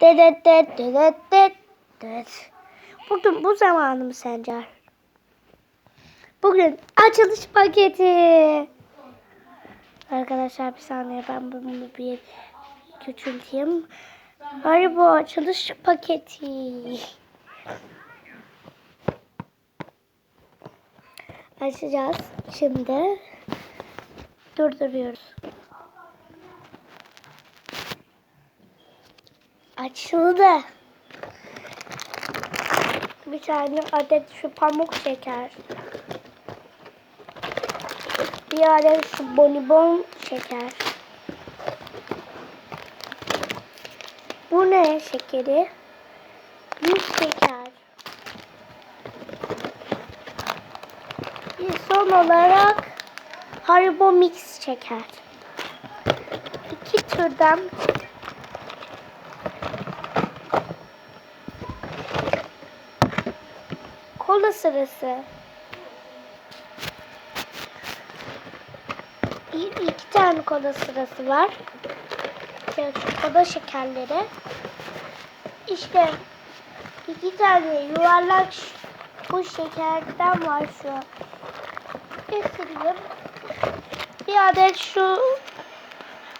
Dedet det dedet det det. Bugün bu zamanım Sencer. Bugün açılış paketi. Arkadaşlar bir saniye ben bunu bir küçülteyim. Haribo açılış paketi. Açacağız şimdi. Durduruyoruz. Açıldı. Bir tane adet şu pamuk şeker. Bir adet şu bonibon şeker. Bu ne şekeri? Yüz şeker. Bir son olarak Haribo Mix şeker. İki türden kola sırası. İki tane kola sırası var. Kola şekerleri. İşte iki tane yuvarlak bu şekerden var şu an. Getireyim. Bir adet şu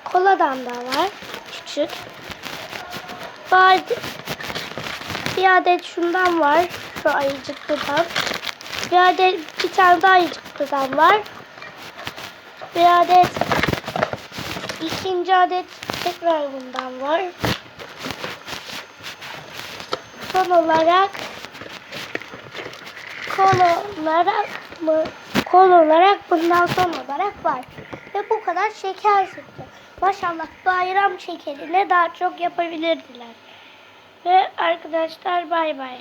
koladan da var. Küçük. Adet, bir adet şundan var. Şu ayıcıklıdan. Bir adet bir tane daha ayıcıklıdan var. Bir adet ikinci adet tekrar bundan var. Son olarak kol olarak mı? Kol olarak bundan son olarak var. Ve bu kadar şeker çıktı. Maşallah bayram şekerine daha çok yapabilirdiler. Ve arkadaşlar bay bay.